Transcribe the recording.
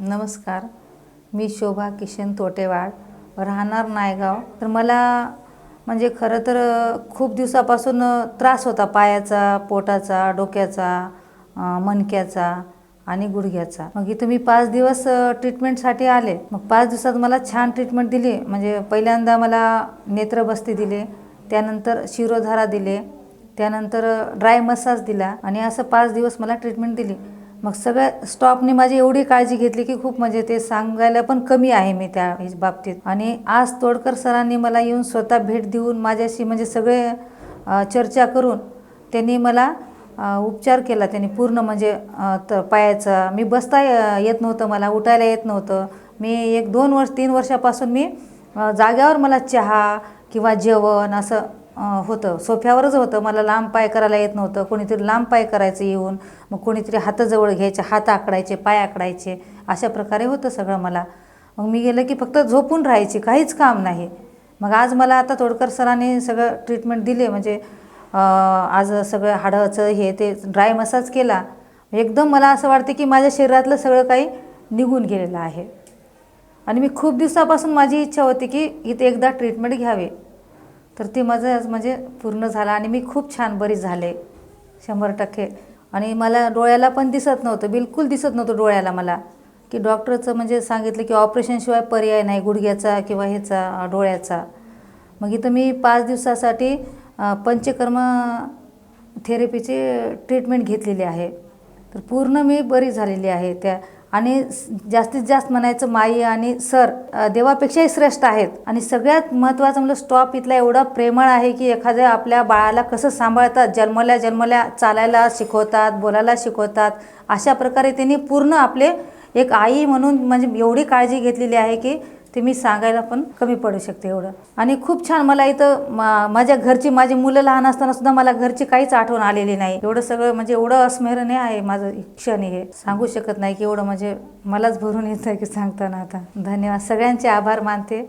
नमस्कार मी शोभा किशन तोटेवाड राहणार नायगाव. तर मला म्हणजे खरं तर खूप दिवसापासून त्रास होता पायाचा पोटाचा डोक्याचा मणक्याचा आणि गुडघ्याचा. मग इथं मी पाच दिवस ट्रीटमेंटसाठी आले. मग पाच दिवसात मला छान ट्रीटमेंट दिली. म्हणजे पहिल्यांदा मला नेत्रबस्ती दिले त्यानंतर शिरोधारा दिले त्यानंतर ड्राय मसाज दिला आणि असं पाच दिवस मला ट्रीटमेंट दिली. मग सगळ्या स्टॉपने माझी एवढी काळजी घेतली की खूप म्हणजे ते सांगायला पण कमी आहे मी त्या बाबतीत. आणि आज तोडकर सरांनी मला येऊन स्वतः भेट देऊन माझ्याशी म्हणजे सगळे चर्चा करून त्यांनी मला उपचार केला. त्यांनी पूर्ण म्हणजे त पायाचा मी बसता येत नव्हतं मला उठायला येत नव्हतं. मी एक दोन वर्ष तीन वर्षापासून मी जाग्यावर मला चहा किंवा जेवण असं होतं. सोफ्यावरच होतं. मला लांब पाय करायला येत नव्हतं. कोणीतरी लांब पाय करायचं येऊन मग कोणीतरी हाताजवळ घ्यायचे हात आकडायचे पाय आकडायचे. अशा प्रकारे होतं सगळं मला. मग मी गेलं की फक्त झोपून राहायची. काहीच काम नाही. मग आज मला आता तोडकर सरांनी सगळं ट्रीटमेंट दिले. म्हणजे आज सगळं हाडाचं हे ते ड्राय मसाज केला. एकदम मला असं वाटते की माझ्या शरीरातलं सगळं काही निघून गेलेलं आहे. आणि मी खूप दिवसापासून माझी इच्छा होती की इथे एकदा ट्रीटमेंट घ्यावे. तर ते माझं म्हणजे पूर्ण झालं आणि मी खूप छान बरी झाले शंभर टक्के. आणि मला डोळ्याला पण दिसत नव्हतं बिलकुल दिसत नव्हतं डोळ्याला मला. की डॉक्टरचं म्हणजे सांगितलं की ऑपरेशनशिवाय पर्याय नाही गुडघ्याचा किंवा ह्याचा डोळ्याचा. मग इथं मी पाच दिवसासाठी पंचकर्म थेरपीची ट्रीटमेंट घेतलेली आहे. तर पूर्ण मी बरी झालेली आहे त्या आणि जास्तीत जास्त म्हणायचं माई आणि सर देवापेक्षाही श्रेष्ठ आहेत. आणि सगळ्यात महत्त्वाचं म्हणजे स्टॉप इथला एवढा प्रेमळ आहे की एखाद्या आपल्या बाळाला कसं सांभाळतात जन्मल्या जन्मल्या चालायला शिकवतात बोलायला शिकवतात अशा प्रकारे त्यांनी पूर्ण आपले एक आई म्हणून म्हणजे एवढी काळजी घेतलेली आहे की ते मी सांगायला पण कमी पडू शकते एवढं. आणि खूप छान मला इथं मा माझ्या घरची माझी मुलं लहान असताना सुद्धा मला घरची काहीच आठवण आलेली नाही. एवढं सगळं म्हणजे एवढं अस्मरणीय आहे माझं क्षण हे. सांगू शकत नाही की एवढं म्हणजे मलाच भरून येत आहे की सांगताना आता. धन्यवाद. सगळ्यांचे आभार मानते.